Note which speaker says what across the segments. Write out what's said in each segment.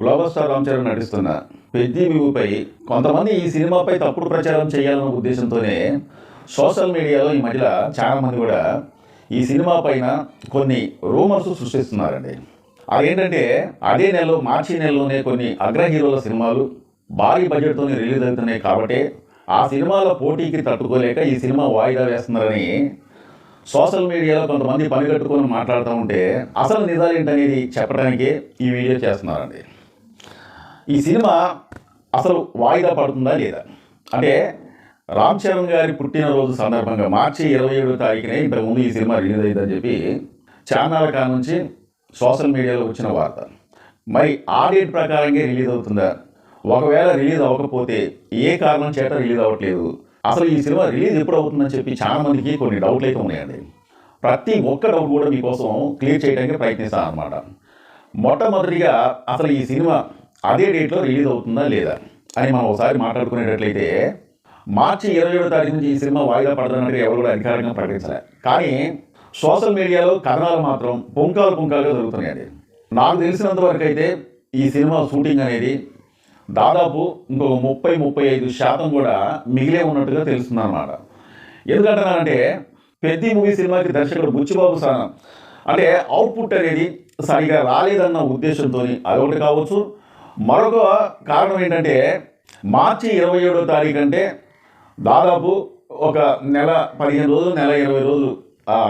Speaker 1: Global star Ram Charan నటిస్తున్న పెద్ది వ్యూపై కొంతమంది ఈ సినిమాపై తప్పుడు ప్రచారం చేయాలన్న ఉద్దేశంతోనే సోషల్ మీడియాలో ఈ మధ్యలో చాలామంది కూడా ఈ సినిమా పైన కొన్ని రూమర్స్ సృష్టిస్తున్నారండి. అదేంటంటే అదే నెలలో మార్చి నెలలోనే కొన్ని అగ్ర హీరోల సినిమాలు భారీ బడ్జెట్తోనే రిలీజ్ అవుతున్నాయి కాబట్టి ఆ సినిమాల పోటీకి తట్టుకోలేక ఈ సినిమా వాయిదా వేస్తున్నారని సోషల్ మీడియాలో కొంతమంది పని కట్టుకొని మాట్లాడుతూ ఉంటే అసలు నిజాలు ఏంటనేది చెప్పడానికి ఈ వీడియో చేస్తున్నారండి. ఈ సినిమా అసలు వాయిదా పడుతుందా లేదా? అంటే రామ్ చరణ్ గారి పుట్టినరోజు సందర్భంగా మార్చి ఇరవై ఏడో తారీఖునే ఇంతకుముందు ఈ సినిమా రిలీజ్ అయిందని చెప్పి ఛానల్ కా నుంచి సోషల్ మీడియాలో వచ్చిన వార్త. మరి ఆ డేట్ ప్రకారంగా రిలీజ్ అవుతుందా? ఒకవేళ రిలీజ్ అవ్వకపోతే ఏ కారణం చేత రిలీజ్ అవ్వట్లేదు? అసలు ఈ సినిమా రిలీజ్ ఎప్పుడు అవుతుందని చెప్పి చాలా మందికి కొన్ని డౌట్లు అయితే ఉన్నాయండి. ప్రతి ఒక్క డౌట్ కూడా మీకోసం క్లియర్ చేయడానికి ప్రయత్నిస్తాను అనమాట మొట్టమొదటిగా అసలు ఈ సినిమా అదే డేట్లో రిలీజ్ అవుతుందా లేదా అని మనం ఒకసారి మాట్లాడుకునేటట్లయితే మార్చి ఇరవై ఏడో తారీఖు నుంచి ఈ సినిమా వాయిదా పడుతున్నట్టు ఎవరు కూడా అధికారికంగా ప్రకటించలే. కానీ సోషల్ మీడియాలో కథనాలు మాత్రం పుంకాలు పుంకాలుగా జరుగుతున్నాయండి నాకు తెలిసినంత వరకు అయితే ఈ సినిమా షూటింగ్ అనేది దాదాపు ఇంకొక ముప్పై ముప్పై ఐదు శాతం కూడా మిగిలే ఉన్నట్టుగా తెలుస్తుంది అనమాట ఎందుకంటున్నానంటే పెద్ద మూవీ సినిమాకి దర్శకుడు బుచ్చిబాబు స్థానం అంటే అవుట్పుట్ అనేది సరిగా రాలేదన్న ఉద్దేశంతో అదొకటి కావచ్చు మరొక కారణం ఏంటంటే మార్చి ఇరవై ఏడో తారీఖు అంటే దాదాపు ఒక నెల పదిహేను రోజులు నెల ఇరవై రోజులు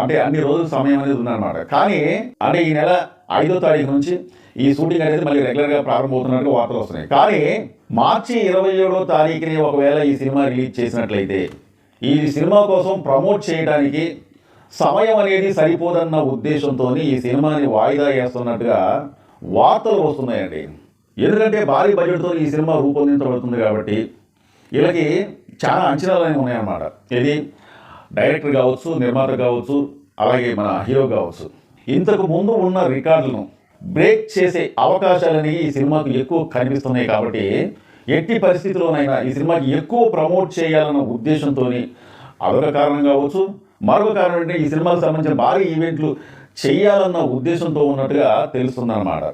Speaker 1: అంటే అన్ని రోజులు సమయం అనేది ఉందన్నమాట. కానీ అంటే ఈ నెల ఐదో తారీఖు నుంచి ఈ షూటింగ్ అనేది మళ్ళీ రెగ్యులర్గా ప్రారంభమవుతున్నట్టు వార్తలు వస్తున్నాయి. కానీ మార్చి ఇరవై ఏడో తారీఖుని ఒకవేళ ఈ సినిమా రిలీజ్ చేసినట్లయితే ఈ సినిమా కోసం ప్రమోట్ చేయడానికి సమయం అనేది సరిపోదన్న ఉద్దేశంతో ఈ సినిమాని వాయిదా వేస్తున్నట్టుగా వార్తలు వస్తున్నాయండి. ఎందుకంటే భారీ బడ్జెట్తో ఈ సినిమా రూపొందించబడుతుంది కాబట్టి వీళ్ళకి చాలా అంచనాలు అనేవి ఉన్నాయన్నమాట. ఇది డైరెక్టర్ కావచ్చు నిర్మాత కావచ్చు అలాగే మన హీరో కావచ్చు. ఇంతకు ముందు ఉన్న రికార్డులను బ్రేక్ చేసే అవకాశాలని ఈ సినిమాకు ఎక్కువ కనిపిస్తున్నాయి కాబట్టి ఎట్టి పరిస్థితిలోనైనా ఈ సినిమాకి ఎక్కువ ప్రమోట్ చేయాలన్న ఉద్దేశంతో అదొక కారణం కావచ్చు. మరొక కారణం అంటే ఈ సినిమాకు సంబంధించిన భారీ ఈవెంట్లు చేయాలన్న ఉద్దేశంతో ఉన్నట్టుగా తెలుస్తుందన్నమాట.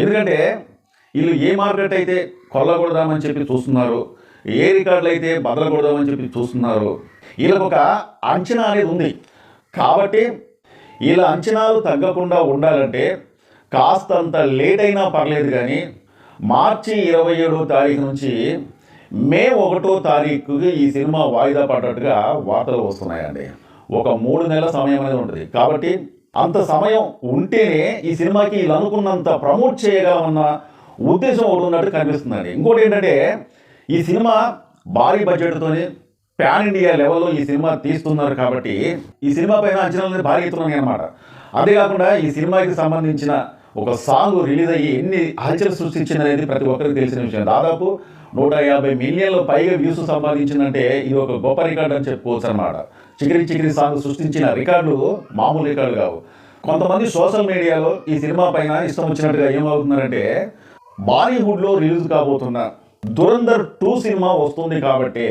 Speaker 1: ఎందుకంటే వీళ్ళు ఏ మార్కెట్ అయితే కొల్లకూడదామని చెప్పి చూస్తున్నారు ఏ రికార్డులు అయితే బదలకూడదామని చెప్పి చూస్తున్నారు వీళ్ళకు ఒక అంచనా అనేది ఉంది. కాబట్టి వీళ్ళ అంచనాలు తగ్గకుండా ఉండాలంటే కాస్తంత లేట్ అయినా పర్లేదు కానీ మార్చి ఇరవై ఏడో తారీఖు నుంచి మే ఒకటో తారీఖుకి ఈ సినిమా వాయిదా పడ్డట్టుగా వార్తలు వస్తున్నాయండి. ఒక మూడు నెలల సమయం అనేది ఉంటుంది. కాబట్టి అంత సమయం ఉంటేనే ఈ సినిమాకి వీళ్ళు అనుకున్నంత ప్రమోట్ చేయగలమన్న ఉద్దేశం ఒకటి ఉన్నట్టు కనిపిస్తుందండి ఇంకోటి ఏంటంటే ఈ సినిమా భారీ బడ్జెట్తోనే పాన్ ఇండియా లెవెల్లో ఈ సినిమా తీస్తున్నారు కాబట్టి ఈ సినిమా పైన అంచనాలు భారీ ఎత్తున్నాయి అనమాట అంతేకాకుండా ఈ సినిమాకి సంబంధించిన ఒక సాంగ్ రిలీజ్ అయ్యి ఎన్ని హల్చల్ సృష్టించింది అనేది ప్రతి ఒక్కరికి తెలిసిన విషయం. దాదాపు నూట యాభై మిలియన్ల పైగా వ్యూస్ సంపాదించిందంటే ఇది ఒక గొప్ప రికార్డు అని చెప్పుకోవచ్చు అనమాట చికిరి చికిరి సాంగ్ సృష్టించిన రికార్డులు మామూలు రికార్డులు కావు. కొంతమంది సోషల్ మీడియాలో ఈ సినిమా పైన ఇష్టం వచ్చినట్టుగా ఏమవుతున్నారంటే బాలీవుడ్లో రిలీజ్ కాబోతున్న దురంధర్ టూ సినిమా వస్తుంది కాబట్టి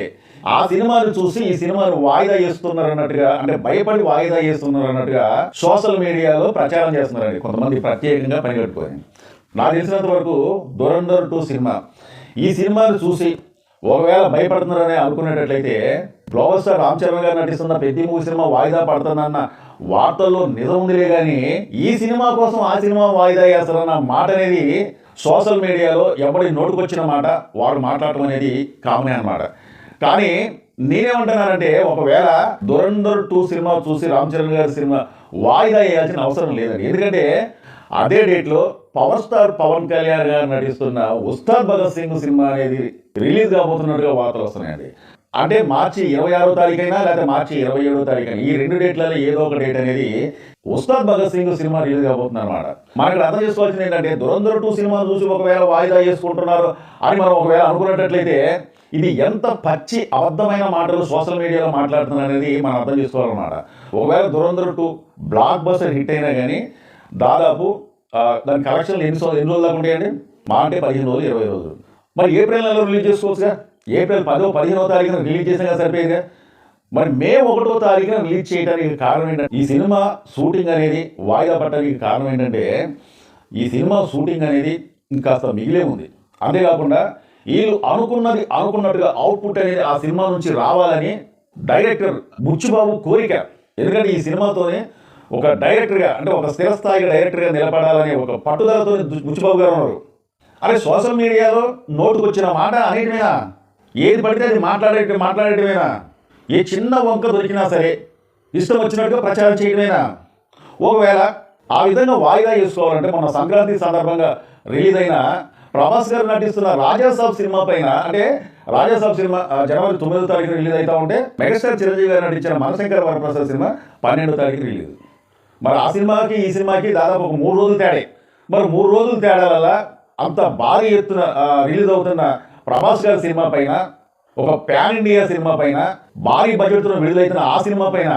Speaker 1: ఆ సినిమాను చూసి ఈ సినిమాను వాయిదా చేస్తున్నారు అన్నట్టుగా అంటే భయపడి వాయిదా చేస్తున్నారు అన్నట్టుగా సోషల్ మీడియాలో ప్రచారం చేస్తున్నారండి కొంతమంది ప్రత్యేకంగా పనిగట్టుకొని. నాకు తెలిసినంత వరకు దురంధర్ టూ సినిమా ఈ సినిమాను చూసి ఒకవేళ భయపడుతున్నారని అనుకునేటట్లయితే గ్లోబల్ స్టార్ రామ్ చరణ్ గారు నటిస్తున్న ప్రతి మూవీ సినిమా వాయిదా పడుతుందన్న వార్తల్లో నిజం ఉందిలే కానీ ఈ సినిమా కోసం ఆ సినిమా వాయిదా చేస్తారన్న మాట అనేది సోషల్ మీడియాలో ఎవరి నోటుకొచ్చిన మాట వాడు మాట్లాడటం అనేది కామనే అన్నమాట. కానీ నేనేమంటున్నానంటే ఒకవేళ దురంధర్ టూ సినిమా చూసి రామ్ చరణ్ గారి సినిమా వాయిదా వేయాల్సిన అవసరం లేదండి. ఎందుకంటే అదే డేట్లో పవర్ స్టార్ పవన్ కళ్యాణ్ గారు నటిస్తున్న ఉస్తాద్ భగత్ సింగ్ సినిమా అనేది రిలీజ్ కాబోతున్నట్టుగా వార్తలు వస్తున్నాయండి. అంటే మార్చి ఇరవై ఆరో తారీఖైనా లేకపోతే మార్చి ఇరవై ఏడో తారీఖైనా ఈ రెండు డేట్లలో ఏదో ఒక డేట్ అనేది ఉస్తాద్ భగత్ సింగ్ సినిమా రిలీజ్ కాబోతుంది అనమాట మనకి అర్థం చేసుకోవాల్సింది ఏంటంటే దురంధర టూ సినిమా చూసి ఒకవేళ వాయిదా చేసుకుంటున్నారు అని మనం ఒకవేళ అనుకున్నట్లయితే ఇది ఎంత పచ్చి అబద్ధమైన మాటలు సోషల్ మీడియాలో మాట్లాడుతున్నారు అనేది మనం అర్థం చేసుకోవాలన్నమాట. ఒకవేళ Dhurandhar two block buster hit అయినా కానీ దాదాపు దాని కలెక్షన్లు ఎన్ని సో- ఎన్ని రోజులు దాకా ఉంటాయండి? మా అంటే పదిహేను రోజులు ఇరవై రోజులు. మరి ఏప్రిల్ నెలలో రిలీజ్ చేసుకోవచ్చుగా? ఏప్రిల్ పదో పదిహేనో తారీఖున రిలీజ్ చేసినా సరిపోయిందిగా? మరి మే ఒకటో తారీఖున రిలీజ్ చేయడానికి కారణం ఏంటంటే ఈ సినిమా షూటింగ్ అనేది వాయిదా పడటానికి కారణం ఏంటంటే ఈ సినిమా షూటింగ్ అనేది ఇంకాస్త మిగిలే ఉంది. అంతేకాకుండా వీళ్ళు అనుకున్నది అనుకున్నట్టుగా అవుట్పుట్ అనేది ఆ సినిమా నుంచి రావాలని డైరెక్టర్ బుచ్చుబాబు కోరిక. ఎందుకంటే ఈ సినిమాతోనే ఒక డైరెక్టర్గా అంటే ఒక స్థిరస్థాయి డైరెక్టర్గా నిలబడాలని ఒక పట్టుదలతో బుచ్చుబాబు గారు ఉన్నారు. అరే సోషల్ మీడియాలో నోటుకు వచ్చిన మాట అనేటమేనా ఏది పడితే అది మాట్లాడే మాట్లాడేటమేనా ఏ చిన్న వంక దొరికినా సరే ఇష్టం వచ్చినట్టుగా ప్రచారం చేయడమేనా ఒకవేళ ఆ విధంగా వాయిదా చేసుకోవాలంటే మన సంక్రాంతి సందర్భంగా రిలీజ్ అయిన ప్రభాస్ గారు నటిస్తున్న రాజాసాబ్ సినిమా పైన అంటే రాజాసాబ్ సినిమా జనవరి తొమ్మిదో తారీఖు రిలీజ్ అవుతా ఉంటే మెగాస్టార్ చిరంజీవి గారు నటించిన మనశంకర వరప్రసాద్ సినిమా పన్నెండో తారీఖు రిలీజ్. మరి ఆ సినిమాకి ఈ సినిమాకి దాదాపు ఒక మూడు రోజులు తేడే మరి మూడు రోజులు తేడా వల్ల అంత భారీ ఎత్తున రిలీజ్ అవుతున్న ప్రభాస్ గారి సినిమా పైన ఒక ప్యాన్ ఇండియా సినిమా పైన భారీ బడ్జెట్తో విడుదలైతున్న ఆ సినిమా పైన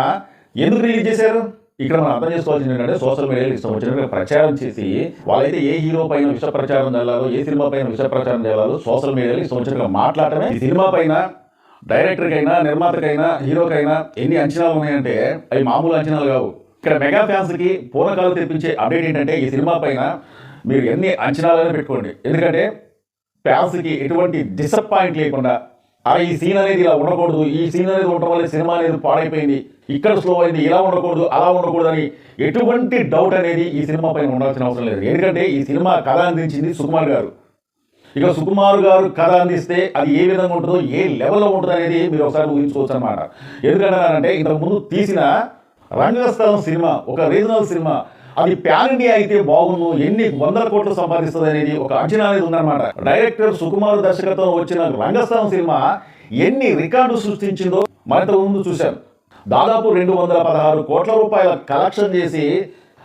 Speaker 1: ఎందుకు రిలీజ్ చేశారు? ఇక్కడ మనం అర్థం చేసుకోవాల్సింది ఏంటంటే సోషల్ మీడియాలో ఇష్టం ప్రచారం చేసి వాళ్ళైతే ఏ హీరో పైన విష ప్రచారం చేయాలో ఏ సినిమా పైన విష ప్రచారం చేయాలో సోషల్ మీడియాలో ఇష్టం వచ్చినట్టుగా మాట్లాడటమే. ఈ సినిమా పైన డైరెక్టర్కైనా నిర్మాతకైనా హీరోకైనా ఎన్ని అంచనాలు ఉన్నాయంటే అవి మామూలు అంచనాలు కావు. ఇక్కడ మెగా ఫ్యాన్స్కి పూర్వకాలు తెప్పించే అప్డేట్ ఏంటంటే ఈ సినిమా పైన మీరు ఎన్ని అంచనాలైనా పెట్టుకోండి. ఎందుకంటే ఫ్యాన్స్కి ఎటువంటి డిసప్పాయింట్ లేకుండా అరే ఈ సీన్ అనేది ఇలా ఉండకూడదు ఈ సీన్ అనేది ఉండటం వల్ల సినిమా అనేది పాడైపోయింది ఇక్కడ స్లో అయింది ఇలా ఉండకూడదు అలా ఉండకూడదు అని ఎటువంటి డౌట్ అనేది ఈ సినిమా పైన ఉండాల్సిన అవసరం లేదు. ఎందుకంటే ఈ సినిమా కథ అందించింది సుకుమార్ గారు. ఇక సుకుమార్ గారు కథ అందిస్తే అది ఏ విధంగా ఉంటుందో ఏ లెవెల్లో ఉంటుంది అనేది మీరు ఒకసారి ఊహించుకోవచ్చు అనమాట ఎందుకంటే ఇంతకు ముందు తీసిన రంగస్థలం సినిమా ఒక రీజనల్ సినిమా. అది ప్యాన్ ఇండియా అయితే బాగుండు ఎన్ని వందల కోట్లు సంపాదిస్తుంది అనేది ఒక అంచనా అనేది ఉందన్నమాట. డైరెక్టర్ సుకుమార్ దర్శకత్వం వచ్చిన రంగస్థలం సినిమా ఎన్ని రికార్డు సృష్టించిందో మరింత ముందు చూశాం. దాదాపు రెండు వందల పదహారు కోట్ల రూపాయల కలెక్షన్ చేసి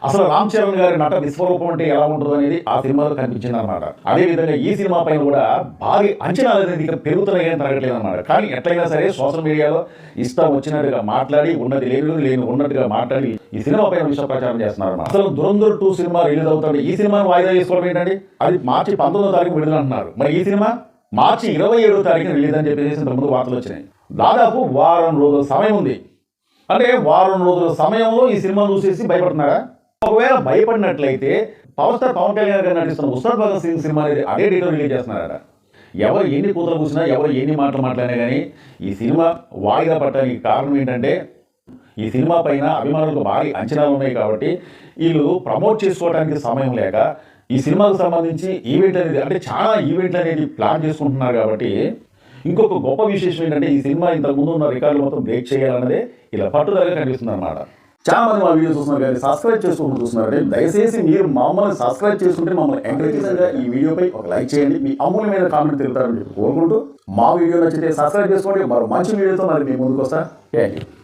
Speaker 1: అసలు రామ్ చరణ్ గారి నట విశ్వరూపం అంటే ఎలా ఉంటుందో అనేది ఆ సినిమాలో కనిపించింది అనమాట అదే విధంగా ఈ సినిమా పైన కూడా భారీ అంచనాలు అనేది ఇక పెరుగుతున్నాయని కానీ తరగట్లేదు అనమాట కానీ ఎట్లయినా సరే సోషల్ మీడియాలో ఇష్టం వచ్చినట్టుగా మాట్లాడి ఉన్నది లేదు లేని ఉన్నట్టుగా మాట్లాడి ఈ సినిమా పైన విషయ ప్రచారం చేస్తున్నారు అసలు దురంధర్ టూ సినిమా రిలీజ్ అవుతుంది ఈ సినిమాను వాయిదా చేసుకోవడం ఏంటండి? అది మార్చి పంతొమ్మిదో తారీఖు విడుదల అంటున్నారు మరి ఈ సినిమా మార్చి ఇరవై ఏడో తారీఖున రిలీజ్ అని చెప్పేసి ఇంతకుముందు వార్తలు వచ్చినాయి. దాదాపు వారం రోజుల సమయం ఉంది. అంటే వారం రోజుల సమయంలో ఈ సినిమా చూసేసి భయపడుతున్నారా? ఒకవేళ భయపడినట్లయితే పవర్ స్టార్ పవన్ కళ్యాణ్ గారు నటిస్తున్న ఉస్తాద్ భగత్ సింగ్ సినిమా అదే డేట్లో రిలీజ్ చేస్తున్నారట. ఎవరు ఎన్ని కూతురు కూర్చున్నా ఎవరు ఎన్ని మాటలు మాట్లాడినా కానీ ఈ సినిమా వాయిదా పట్టడానికి కారణం ఏంటంటే ఈ సినిమా పైన అభిమానులకు భారీ అంచనాలు ఉన్నాయి కాబట్టి వీళ్ళు ప్రమోట్ చేసుకోవడానికి సమయం లేక ఈ సినిమాకు సంబంధించి ఈవెంట్ అనేది అంటే చాలా ఈవెంట్లు అనేది ప్లాన్ చేసుకుంటున్నారు కాబట్టి ఇంకొక గొప్ప విశేషం ఏంటంటే ఈ సినిమా ఇంతకుముందు ఉన్న రికార్డులు మొత్తం బ్రేక్ చేయాలన్నదే ఇలా పట్టుదలగా కనిపిస్తుంది అన్నమాట చాలా మంది మా వీడియో చూస్తున్నారు కానీ సబ్స్క్రైబ్ చేసుకుంటూ చూస్తున్నారు దయచేసి మీరు మమ్మల్ని సబ్స్క్రైబ్ చేసుకుంటే మమ్మల్ని ఎంకరేజ్ ఈ వీడియోపై ఒక లైక్ చేయండి. మీ అమూల్యమైన కామెంట్ తెలుపుతారని చెప్పి కోరుకుంటూ మా వీడియో నచ్చితే సబ్స్క్రైబ్ చేసుకోండి. మరో మంచి వీడియోతో మరి మీ ముందుకు వస్తా. Thank you